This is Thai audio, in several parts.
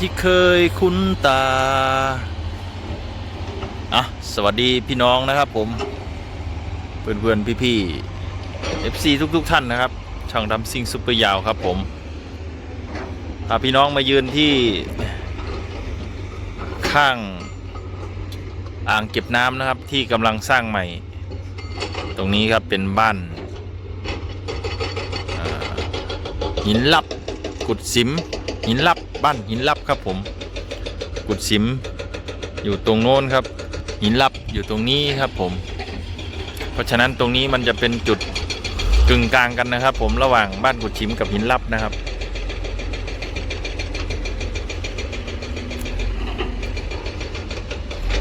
ที่เคยคุ้นตาอะสวัสดีพี่น้องนะครับผม เพื่อนเพื่อนพี่พี่ๆ FC ทุกๆท่านนะครับ ช่างทำซิ่งซุปเปอร์ยาวครับผมพาพี่น้องมายืนที่ข้างอ่างเก็บน้ำนะครับที่กำลังสร้างใหม่ ตรงนี้ครับเป็นบ้านหินลับ กุดสิมหินลับ บ้านหินลับครับผม กุดสิม อยู่ตรงโน้นครับ หินลับอยู่ตรงนี้ครับผม เพราะฉะนั้นตรงนี้มันจะเป็นจุดกึ่งกลางกันนะครับ ผมระหว่างบ้านกุดชิมกับหินลับนะครับ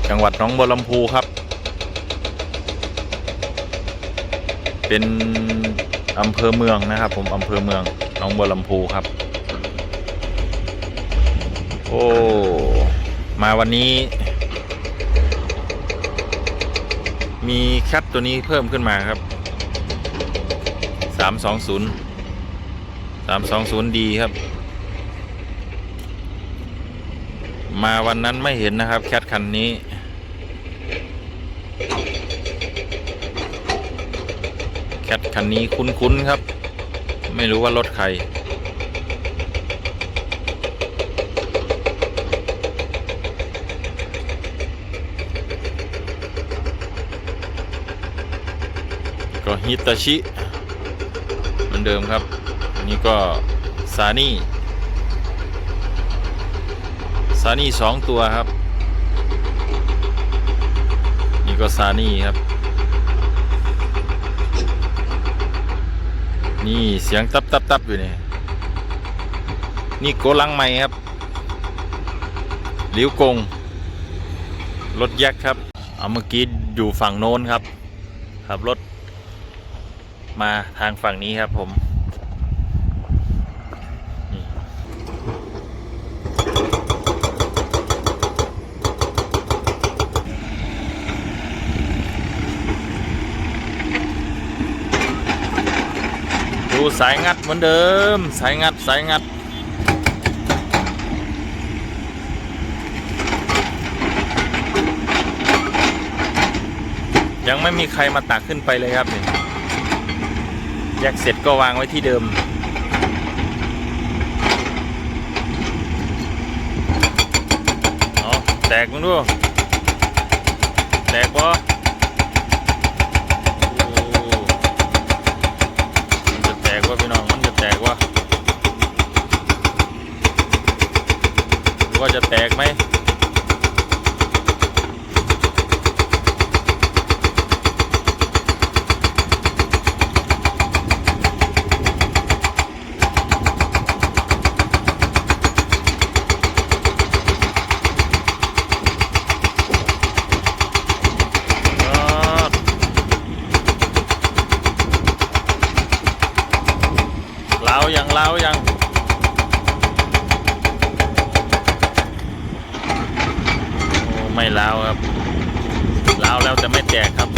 จังหวัดหนองบัวลำพูครับ เป็นอำเภอเมืองนะครับ ผมอำเภอเมืองหนองบัวลำพูครับ อ้ มาวันนี้ มีแคทตัวนี้เพิ่มขึ้นมาครับ 320 320D ครับ มาวันนั้นไม่เห็นนะครับ แคทคันนี้แคทคันนี้คุ้นๆครับ ไม่รู้ว่ารถใคร ก็ฮิตาชิเหมือนเดิมครับ อันนี้ก็ซานี่ซานี่สองตัวครับ นี่ก็ซานี่ครับ นี่เสียงตับตับตับอยู่นี่นี่โกลังใหม่ครับหลิวกงรถแยกครับ เอาเมื่อกี้อยู่ฝั่งโน้นครับ ขับรถ มาทางฝั่งนี้ครับผมดูสายงัดเหมือนเดิม สายงัดสายงัดยังไม่มีใครมาตักขึ้นไปเลยครับเนี่แยกเสร็จก็วางไว้ที่เดิม เอาแตกมึงดู แตกปะมันจะแตกวะพี่น้อง มันจะแตกวะว่าจะแตกไหม เล้ายังเล้ายังโอ้ ไม่ล้าครับล้าแล้วแต่ไม่แตกครับ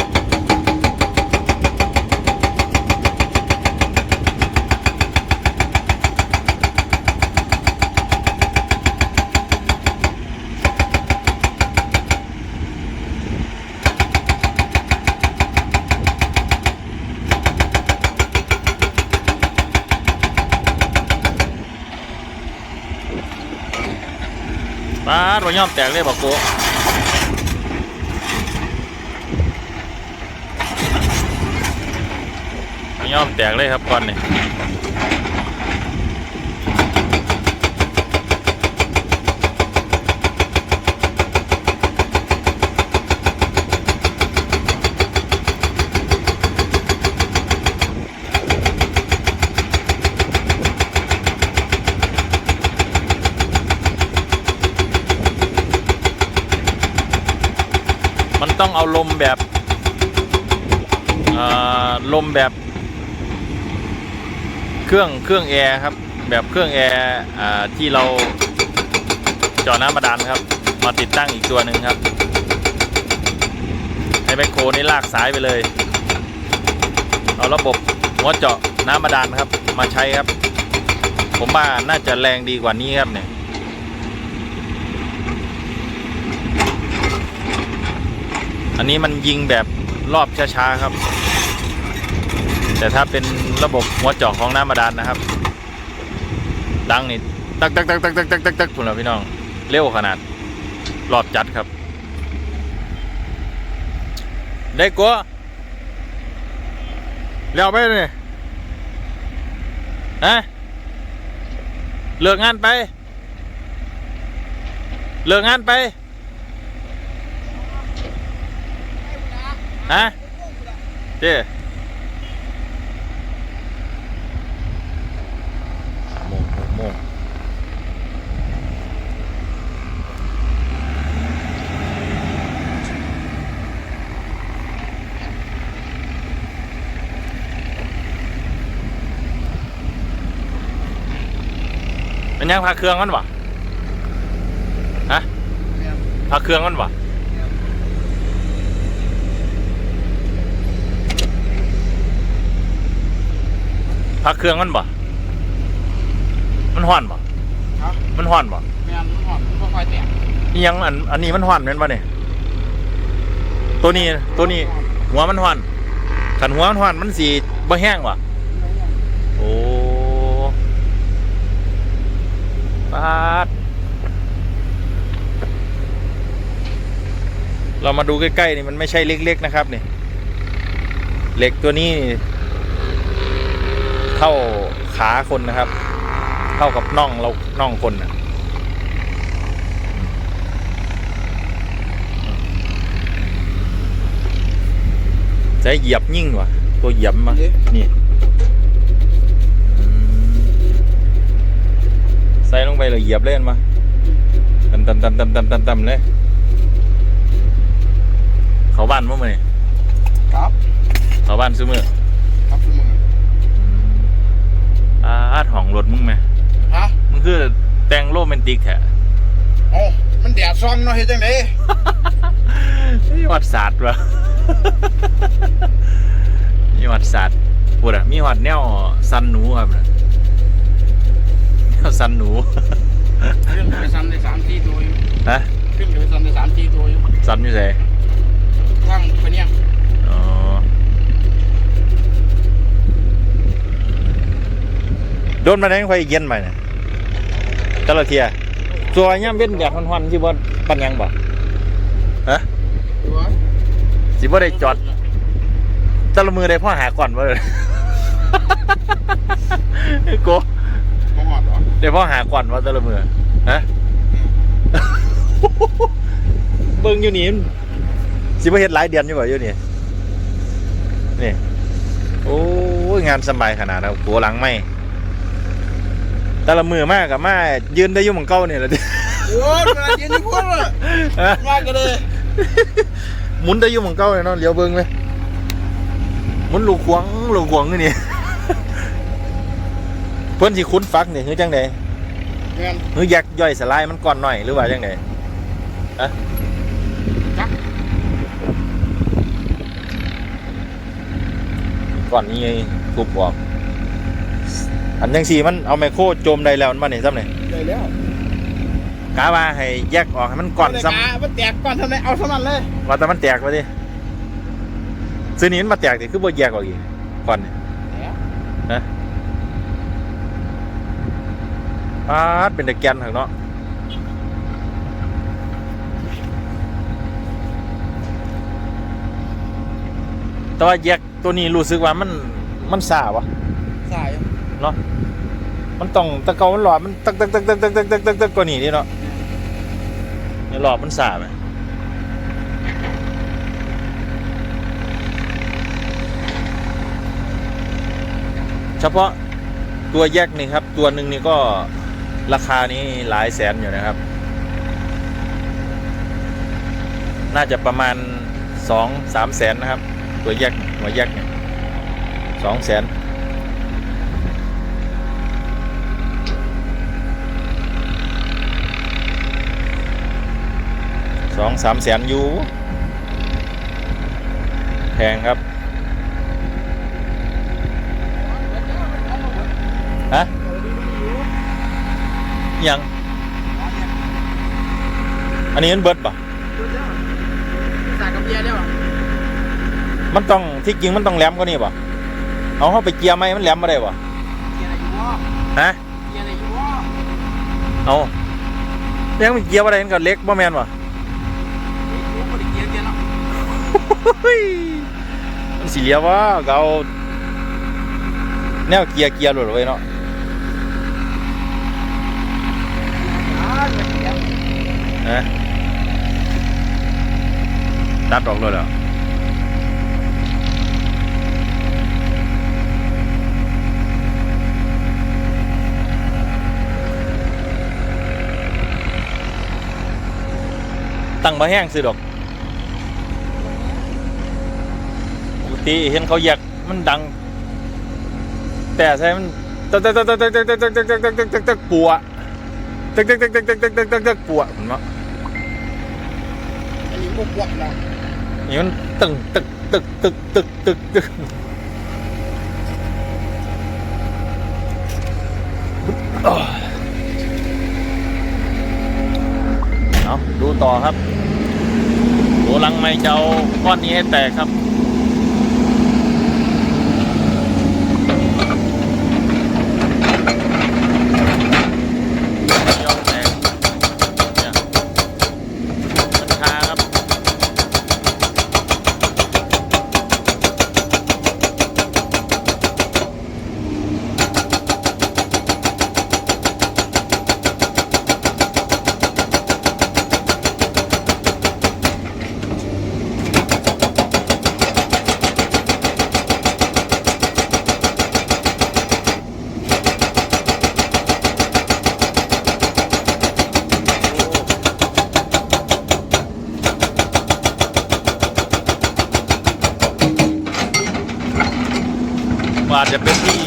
ป้าดว่ายอมแตกเลยบอกกู ยอมแตกเลยครับก่อนนี่มันต้องเอาลมแบบอ่าลมแบบ เครื่องเครื่องแอร์ครับ แบบเครื่องแอร์ที่เราจอน้ำบาดาลครับ มาติดตั้งอีกตัวหนึ่งครับให้แมคโครนี่ลากสายไปเลย เอาระบบหัวเจาะน้ำบาดาลครับ มาใช้ครับ ผมว่าน่าจะแรงดีกว่านี้ครับเนี่ยอันนี้มันยิงแบบรอบช้าๆครับ แต่ถ้าเป็นระบบหัวเจาะของน้ำบาดาลนะครับ ดังนี่ตักตักตักตักตักตักตักตักคุณพี่น้องเร็วขนาดรอบจัดครับ ได้กัวเร็วไปเลยฮะเลิกงานไป เลิกงานไปฮะเจ้โมงหกโมง เป็นยังพาเครื่องมันวะฮะพาเครื่องมันวะพักเครื่องมันบ่ มันห่อนบ่ครับมันห่อนบ่แม่นมันหอมมันบ่ค่อยแตกอิหยังอันอันนี้มันห่อนแม่นบ่เนี่ยตัวนี้ตัวนี้หัวมันห่อนขันหัวมันห่อนมันสีบ่แห้งว่ะ โอ้ ปาดเรามาดูใกล้ๆนี่มันไม่ใช่เล็ก ๆ นะครับนี่เหล็กตัวนี้ เท่าขาคนนะครับ เท่ากับน่องเราน่องคนนะใช้เหยียบยิ่งว่ะ ตัวเหยียบมานี่อืม ใส่ลงไปเลยเหยียบเล่นมาตันตันตันตันตันตันตันเลย เขาบ้านมั้งมั้ยครับ เขาบ้านซื้อมือครับคุณมึงอาดห้องรถมึงไหมฮะมึงคือแต่งโรแมนติกแท้โอ้มันแดดซองเนาะเฮ็ดจังได๋มีหวัดศาสตร์วะมีหวัดศาสตร์พูดอะมีหวัดแนวสันหนูครับน่ะแนว สันหนูขึ้นไปซ้ำได้3 4ตัวอยู่ฮะขึ้นไปซ้ำได้3 4ตัวอยู่สันอยู่ไสทางพะเนียงอ๋อโดนมาได้ค่อยเย็นไปเนี่ยแตละเทียตัวย่ำเว้นแดดฮอนๆสิบ่ปันหยังบ่ฮะตัวสิบ่ได้จอดแตละมือได้พ่อหาก่อนบ่เลยโกบ่ ฮอดหรอได้พ่อหาก่อนว่าแต่ละมือฮะเบิ่งอยู่นี่มันสิบ่เฮ็ดหลายเดือนอยู่บ่อยู่นี่นี่โอ้ยงานสบายขนาดนั้นตัวหลังไม่แต่ละมือมากกับมายืนได้อยู่หมองเก่านี่แหละโอ้ยมันยืนอยู่พุ่นล่ะฮะมากก็เลยหมุนได้อยู่หมองเก่าเลยเนาะเลี้ยวเบิ่งเลยหมุนลูกขวางลูกขวางอยู่นี่ เพิ่นสิคุ้นฟักนี่คือจังไดแม่นหรือแยกย่อยสลายมันก่อนหน่อยหรือว่าจังไดฮะจักก่อนนี้ไงทุบออกอันจังสี่มันเอาไมโครโจมได้แล้วมันมาเนี่ยซ้ำเนี่ยได้แล้วกาว่าให้แยกออกให้มันก่อนซ้บ่ได้กะมันแตกก่อนทำไมเอาซะมันเลยำว่าแต่มันแตกไปดิซื้อนี้มันมาแตกดิคือบ่แยกออกอีกก่อนเนี่ยแล้ว ปาดเป็นตะแกนถังเนาะแต่ว่าแยกตัวนี้รู้สึกว่ามันมันสาวะสายเนาะมันต้องตะเกามันหลอดมันตึกตึกตึกตึกตึกตึกตึกตึกตึกกว่านี้นี่เนาะนี่หลอดมันสาไหมเฉพาะตัวแยกนี่ครับ ตัวหนึ่งนี่ก็ ราคานี้หลายแสนอยู่นะครับ น่าจะประมาณสองสามแสนนะครับ ตัวแยกหัวแยกเนี่ยสองแสนสองสามแสนอยูแพงครับ ฮะอิห ยัง อันนี้มันเบิดป่ะสากกับเบียร์ได้ป่ะมันต้องที่จริงมันต้องแหลมกว่านี้ป่ะเอาเข้าไปเกียร์ไหมมันแหลมมาได้ป่ะเบียร์อะไรอยู่วะฮะเบียร์อะไรอยู่วะเอายังมันเกียร์อะไรกันกับเล็กบ่แมนป่ะเฮ้ยกูไม่ได้เกียร์เกียร์เนาะมันสีเหลียวว่าก็เอาแนวเกียร์เกียร์หลุดไว้เนาะ อ่าเกียร์ นะตัดออกเลยเหรอตั้งมาแห้งสิดอกปกติเห็นเขาแยกมันดัง แต่ใช่มันตึกตึกตึกตึกตึกตึกตึกตึกตึกตึกตึกตึกตึกปัวตึกตึกตึกตึกตึกตึกตึกตึกตึกปัวมันเนาะอันนี้พว กพวกเรานี่มันตึกตึกตึกตึกตึกตึกตึกเอาดูต่อครับดูลังไม่เจ้าก้อนนี้ให้แตกครับ ยอมแตกเนี่ยมันคาครับ ว่า อาจจะเป็นที่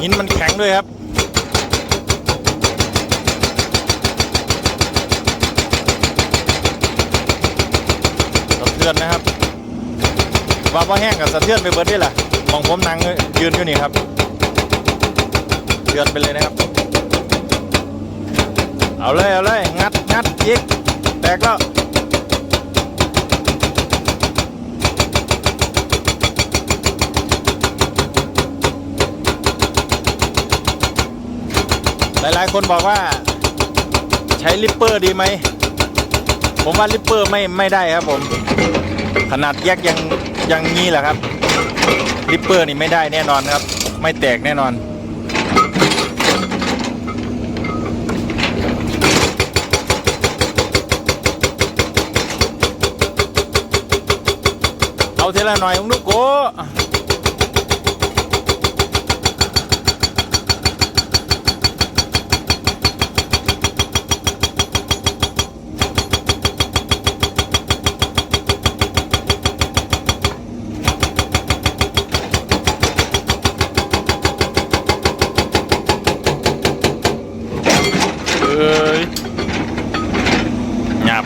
หินมันแข็งด้วยครับสะเทือนนะครับ ว่าพอแห้งกับสะเทือนไปเบิดได้ล่ะมองผมนั่งยืนอยู่นี่ครับเทือนไปเลยนะครับ เอาเลยเอาเลยงัดงัดอีกแตกแล้ว หลายๆ คนบอกว่าใช้ลิปเปอร์ดีไหม ผมว่าลิปเปอร์ไม่ไม่ได้ครับผม ขนาดแยกยังยังงี้แหละครับลิปเปอร์นี่ไม่ได้แน่นอนครับ ไม่แตกแน่นอนเอาเทละหน่อยลุงนุกโก เอ้ยหยาบ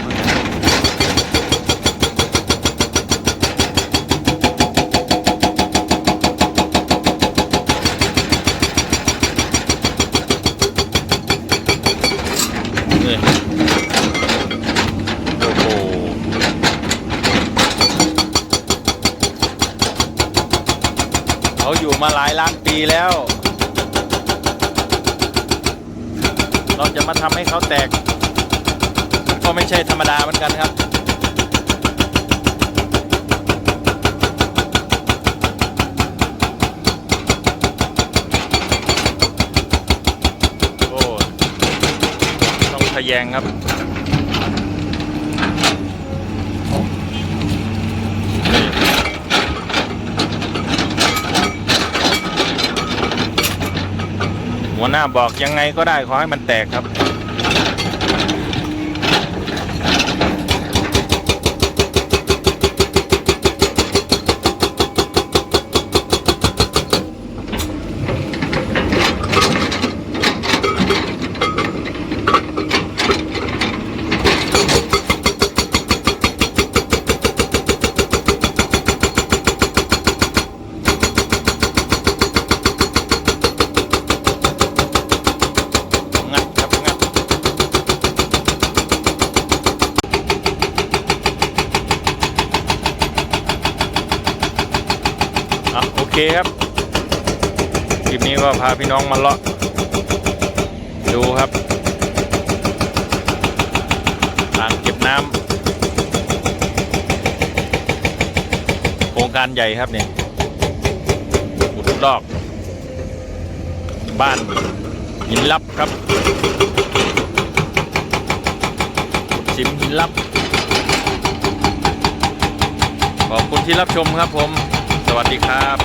นี่โอ้โหเขา อยู่มาหลายล้านปีแล้ว เราจะมาทำให้เขาแตก ก็ไม่ใช่ธรรมดาเหมือนกันครับโอ้ต้องทะแยงครับ หัวหน้าบอกยังไงก็ได้ขอให้มันแตกครับ งัดครับงัด เคครับ คลิปนี้ ก็พาพี่น้องมาเลาะดูครับอ่างเก็บน้ำโครงการใหญ่ครับเนี่ยอุดลอก บ้านหินลับครับสิมหินลับ ขอบคุณที่รับชมครับผม สวัสดีครับ